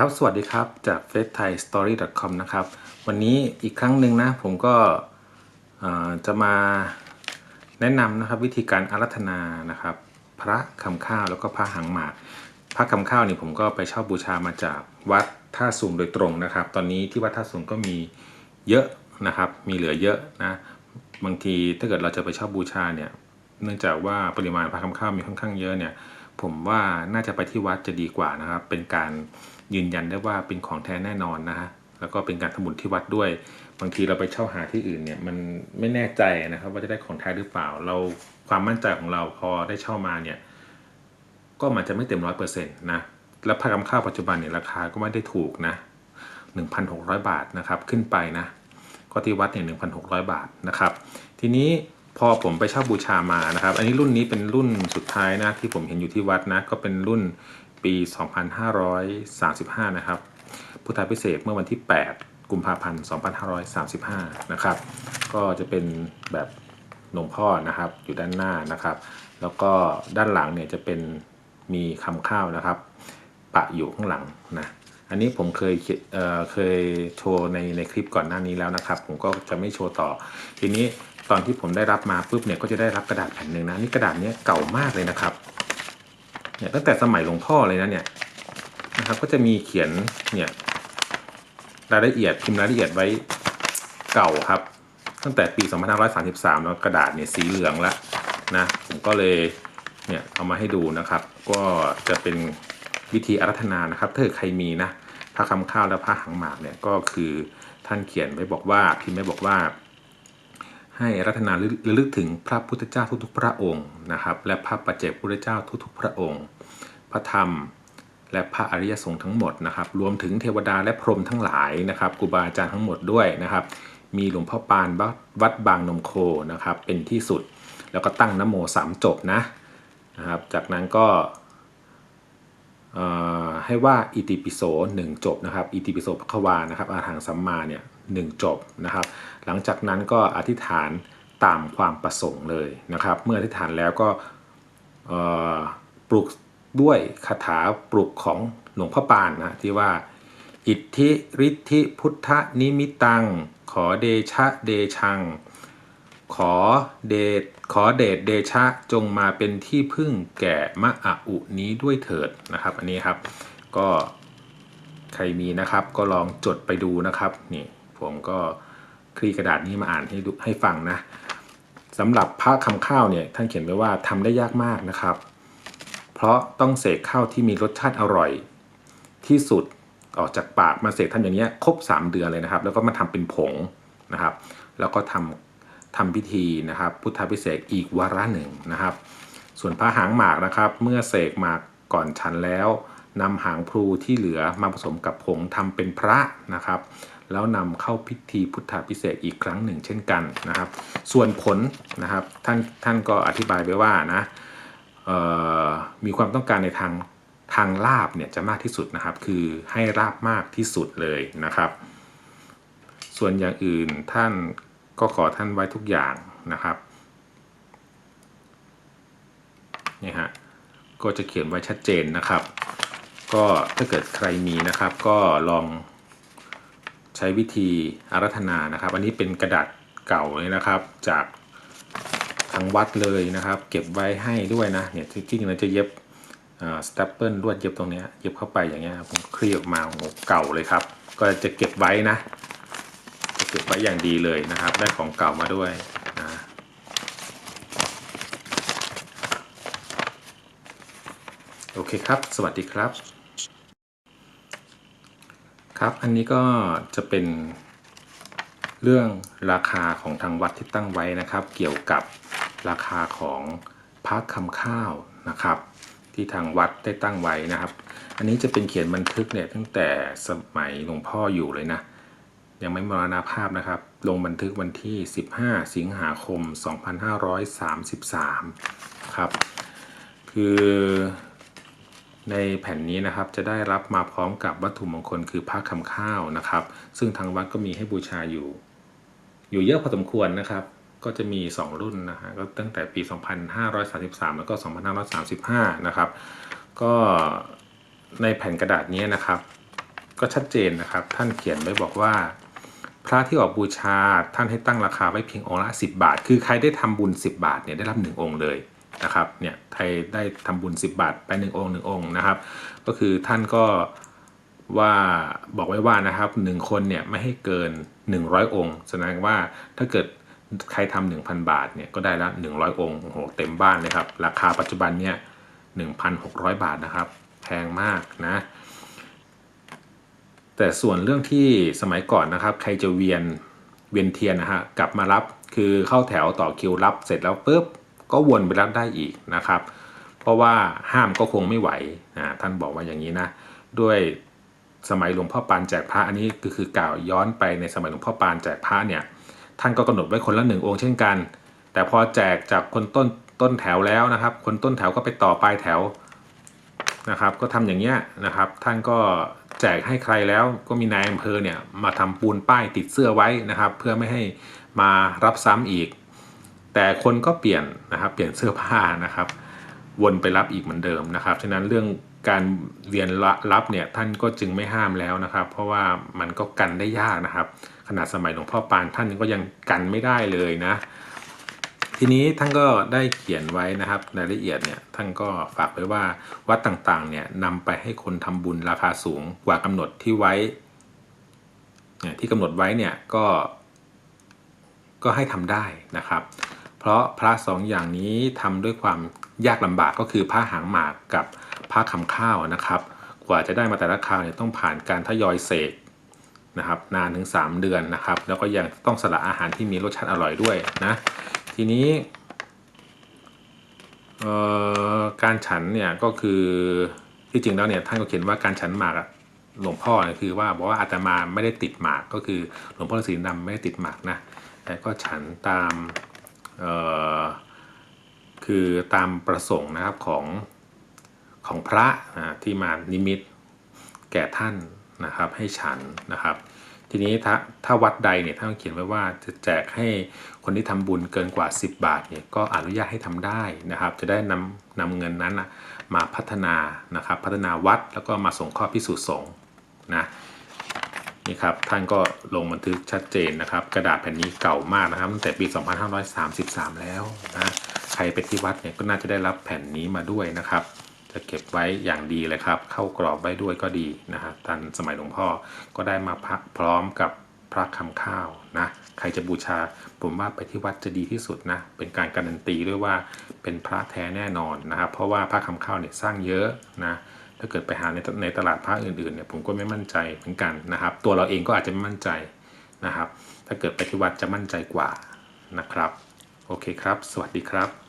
ครับสวัสดีครับจาก f a c e t h a i story com นะครับ วันนี้อีกครั้งหนึ่งนะ ผมก็จะมาแนะนำนะครับวิธีการอารัธนานะครับ พระคำข้าวแล้วก็พระหางหมาก พระคำข้าวนี่ผมก็ไปเช่าบูชามาจากวัดท่าสูงโดยตรงนะครับ ตอนนี้ที่วัดท่าสูงก็มีเยอะนะครับ มีเหลือเยอะนะบางทีถ้าเกิดเราจะไปเช่าบูชาเนี่ยเนื่องจากว่าปริมาณพระคำข้าวมีค่อนข้างเยอะเนี่ย ผมว่าน่าจะไปที่วัดจะดีกว่านะครับ เป็นการยืนยันได้ว่าเป็นของแท้แน่นอนนะฮะแล้วก็เป็นการทำบุญที่วัดด้วย บางทีเราไปเช่าหาที่อื่นเนี่ยมันไม่แน่ใจนะครับ ว่าจะได้ของแท้หรือเปล่า เราความมั่นใจของเราพอได้เช่ามาเนี่ย ก็มันจะไม่เต็มร้อยเปอร์เซ็นต์นะแล้วพระคำข้าวปัจจุบันเนี่ยราคาก็ไม่ได้ถูกนะ 1,600 บาทนะครับขึ้นไปนะก็ที่วัดเนี่ย1,600 บาทนะครับ ทีนี้ พอผมไปเช่าบูชามานะครับ อันนี้รุ่นนี้เป็นรุ่นสุดท้ายนะที่ผมเห็นอยู่ที่วัดนะ ก็เป็นรุ่นปี 2535 นะครับ พุทธาพิเศษเมื่อวันที่ 8 กุมภาพันธ์ 2535 นะครับ ก็จะเป็นแบบหลวงพ่อนะครับอยู่ด้านหน้านะครับ แล้วก็ด้านหลังเนี่ยจะเป็นมีคำข้าวนะครับ ปะอยู่ข้างหลังนะอันนี้ผมเคยเเคยโชว์ในในคลิปก่อนหน้านี้แล้วนะครับ ผมก็จะไม่โชว์ต่อ ทีนี้ ตอนที่ผมได้รับมาปุ๊บเนี่ยก็จะได้รับกระดาษแผ่นหนึ่งนะนี่กระดาษเนี้ยเก่ามากเลยนะครับเนี่ยตั้งแต่สมัยหลวงพ่อเลยนะเนี่ยนะครับก็จะมีเขียนเนี่ยรายละเอียดพิมพ์รายละเอียดไว้เก่าครับ ตั้งแต่ปี 2533 แล้วกระดาษเนี่ยสีเหลืองล้วนะผมก็เลยเนี่ยเอามาให้ดูนะครับ ก็จะเป็นวิธีอารัธนานะครับถ้าใครมีนะพระคำข้าวและพระหังหมากเนี่ยก็คือท่านเขียนไว้บอกว่าพิมพ์ไว้บอกว่า ให้รัธนาระลึกถึงพระพุทธเจ้าทุกๆ พระองค์นะครับ และพระปัจเจกพุทธเจ้าทุกๆ พระองค์ พระธรรม และพระอริยสงฆ์ทั้งหมดนะครับ รวมถึงเทวดาและพรหมทั้งหลายนะครับครูบาอาจารย์ทั้งหมดด้วยนะครับ มีหลวงพ่อปานวัดบางนมโคนะครับ เป็นที่สุดแล้วก็ตั้งนโมสามจบนะนะครับ จากนั้นก็ให้ว่าอิติปิโสหนึ่งจบนะครับอิติปิโสภควานะครับอาหังสัมมาเนี่ย หนึ่งจบนะครับ หลังจากนั้นก็อธิษฐานตามความประสงค์เลยนะครับ เมื่ออธิษฐานแล้วก็ปลุกด้วยคาถาปลุกของหลวงพ่อปานนะที่ว่า อิทธิฤทธิพุทธนิมิตัง ขอเดชะเดชัง ขอเดชขอเดชเดชะจงมาเป็นที่พึ่งแก่มะอะอุนี้ด้วยเถิดนะครับ อันนี้ครับก็ใครมีนะครับก็ลองจดไปดูนะครับนี่ ผมก็คลี่กระดาษนี้มาอ่านให้ให้ฟังนะสำหรับพระคำข้าวเนี่ยท่านเขียนไว้ว่าทำได้ยากมากนะครับ เพราะต้องเสกข้าวที่มีรสชาติอร่อย ที่สุดออกจากปากมาเสกทำอย่างเงี้ยครบ 3 เดือนเลยนะครับ แล้วก็มาทำเป็นผงนะครับ แล้วก็ทำทำพิธีนะครับ พุทธพิเศษอีกวาระหนึ่งนะครับ ส่วนพระหางหมากนะครับ เมื่อเสกหมากก่อนฉันแล้ว นำหางพลูที่เหลือมาผสมกับผงทำเป็นพระนะครับ แล้วนำเข้าพิธีพุทธาพิเศษอีกครั้งหนึ่งเช่นกันนะครับ ส่วนผลนะครับท่านท่านก็อธิบายไว้ว่านะมีความต้องการในทางทางลาบเนี่ยจะมากที่สุดนะครับ คือให้ลาบมากที่สุดเลยนะครับ ส่วนอย่างอื่นท่านก็ขอท่านไว้ทุกอย่างนะครับนี่ฮะก็จะเขียนไว้ชัดเจนนะครับ ก็ถ้าเกิดใครมีนะครับ ก็ลองใช้วิธีอารัธนานะครับ อันนี้เป็นกระดาษเก่าเลยนะครับ จากทางวัดเลยนะครับ เก็บไว้ให้ด้วยนะเนี่ยจริงๆเราจะเย็บสแตปเปิลลวดเย็บตรงนี้เย็บเข้าไปอย่างเงี้ยผมคลี่ออกมาโอ้เก่าเลยครับ ก็จะเก็บไว้นะเก็บไว้อย่างดีเลยนะครับ ได้ของเก่ามาด้วยนะโอเคครับ สวัสดีครับ ครับ อันนี้ก็จะเป็นเรื่องราคาของทางวัดที่ตั้งไว้นะครับ เกี่ยวกับราคาของพระคำข้าวนะครับ ที่ทางวัดได้ตั้งไว้นะครับ อันนี้จะเป็นเขียนบันทึกเนี่ยตั้งแต่สมัยหลวงพ่ออยู่เลยนะยังไม่มรณภาพนะครับ ลงบันทึกวันที่ 15 สิงหาคม 2533 ครับ คือ ในแผ่นนี้นะครับจะได้รับมาพร้อมกับวัตถุมงคลคือพระคำข้าวนะครับ ซึ่งทางวัดก็มีให้บูชาอยู่ อยู่เยอะพอสมควรนะครับ ก็จะมี 2 รุ่นนะฮะก็ตั้งแต่ปี 2533 แล้วก็ 2535 นะครับ ก็ในแผ่นกระดาษนี้นะครับ ก็ชัดเจนนะครับ ท่านเขียนไว้บอกว่า พระที่ออกบูชาท่านให้ตั้งราคาไว้เพียงองค์ละ 10 บาท คือใครได้ทำบุญ 10 บาทเนี่ยได้รับ 1 องค์เลย นะครับเนี่ยใครได้ทำบุญ 10 บาทไป 1 องค์ 1 องค์นะครับ ก็คือท่านก็ว่าบอกไว้ว่านะครับหนึ่งคนเนี่ยไม่ให้เกิน 100 องค์แสดงว่าถ้าเกิดใครทำ1,000 บาทเนี่ยก็ได้ละ 100 องค์โอ้โหเต็มบ้านเลยครับ ราคาปัจจุบันเนี่ย1,600 บาทนะครับแพงมากนะแต่ส่วนเรื่องที่สมัยก่อนนะครับ ใครจะเวียนเวียนเทียนนะฮะกลับมารับคือเข้าแถวต่อคิวรับเสร็จแล้วปุ๊บ ก็วนไปรับได้อีกนะครับ เพราะว่าห้ามก็คงไม่ไหวนะท่านบอกว่าอย่างนี้นะ ด้วยสมัยหลวงพ่อปานแจกพระอันนี้ก็คือกล่าวย้อนไปในสมัยหลวงพ่อปานแจกพระเนี่ยท่านก็กำหนดไว้คนละหนึ่งองค์เช่นกัน แต่พอแจกจากคนต้นต้นแถวแล้วนะครับ คนต้นแถวก็ไปต่อปลายแถวนะครับ ก็ทำอย่างเงี้ยนะครับ ท่านก็แจกให้ใครแล้วก็มีนายอำเภอเนี่ยมาทำปูนป้ายติดเสื้อไว้นะครับ เพื่อไม่ให้มารับซ้ำอีก แต่คนก็เปลี่ยนนะครับเปลี่ยนเสื้อผ้านะครับ วนไปรับอีกเหมือนเดิมนะครับฉะนั้นเรื่องการเรียนรับเนี่ยท่านก็จึงไม่ห้ามแล้วนะครับ เพราะว่ามันก็กันได้ยากนะครับ ขนาดสมัยหลวงพ่อปานท่านก็ยังกันไม่ได้เลยนะ ทีนี้ท่านก็ได้เขียนไว้นะครับรายละเอียดเนี่ยท่านก็ฝากไว้ว่าวัดต่างๆเนี่ยนำไปให้คนทำบุญราคาสูงกว่ากำหนดที่ไว้ที่กำหนดไว้เนี่ยก็ก็ให้ทำได้นะครับ ราะพระสองอย่างนี้ทำด้วยความยากลำบากก็คือพระหางหมากกับพระคำข้าวนะครับ กว่าจะได้มาแต่ละคราวเนี่ยต้องผ่านการทยอยเสกนะครับนานถึง 3 เดือนนะครับ แล้วก็ยังต้องสละอาหารที่มีรสชาติอร่อยด้วยนะทีนี้การฉันเนี่ยก็คือที่จริงแล้วเนี่ยท่านก็เขียนว่าการฉันหมากหลวงพ่อเนี่ยคือว่าบอกว่าอาตมาไม่ได้ติดหมากก็คือหลวงพ่อฤาษีดำไม่ได้ติดหมากนะแต่ก็ฉันตาม คือตามประสงค์นะครับของของพระที่มานิมิตแก่ท่านนะครับให้ฉันนะครับ ทีนี้ถ้าถ้าวัดใดเนี่ยท่านเขียนไว้ว่าจะแจกให้คนที่ทำบุญเกินกว่า 10 บาทเนี่ยก็อนุญาตให้ทำได้นะครับ จะได้นำนำเงินนั้นนะมาพัฒนานะครับ พัฒนาวัดแล้วก็มาส่งข้อพิสูจน์สงฆ์นะ นี่ครับท่านก็ลงบันทึกชัดเจนนะครับ กระดาษแผ่นนี้เก่ามากนะครับตั้งแต่ปี 2533 แล้วนะใครไปที่วัดเนี่ยก็น่าจะได้รับแผ่นนี้มาด้วยนะครับ จะเก็บไว้อย่างดีเลยครับ เข้ากรอบไว้ด้วยก็ดีนะครับท่านสมัยหลวงพ่อก็ได้มาพพร้อมกับพระคำข้าวนะใครจะบูชาผมว่าไปที่วัดจะดีที่สุดนะเป็นการการันตีด้วยว่าเป็นพระแท้แน่นอนนะครับ เพราะว่าพระคำข้าวเนี่ยสร้างเยอะนะ ถ้าเกิดไปหาในในตลาดพระอื่นๆเนี่ยผมก็ไม่มั่นใจเหมือนกันนะครับ ตัวเราเองก็อาจจะไม่มั่นใจนะครับ ถ้าเกิดไปที่วัดจะมั่นใจกว่านะครับ โอเคครับ สวัสดีครับ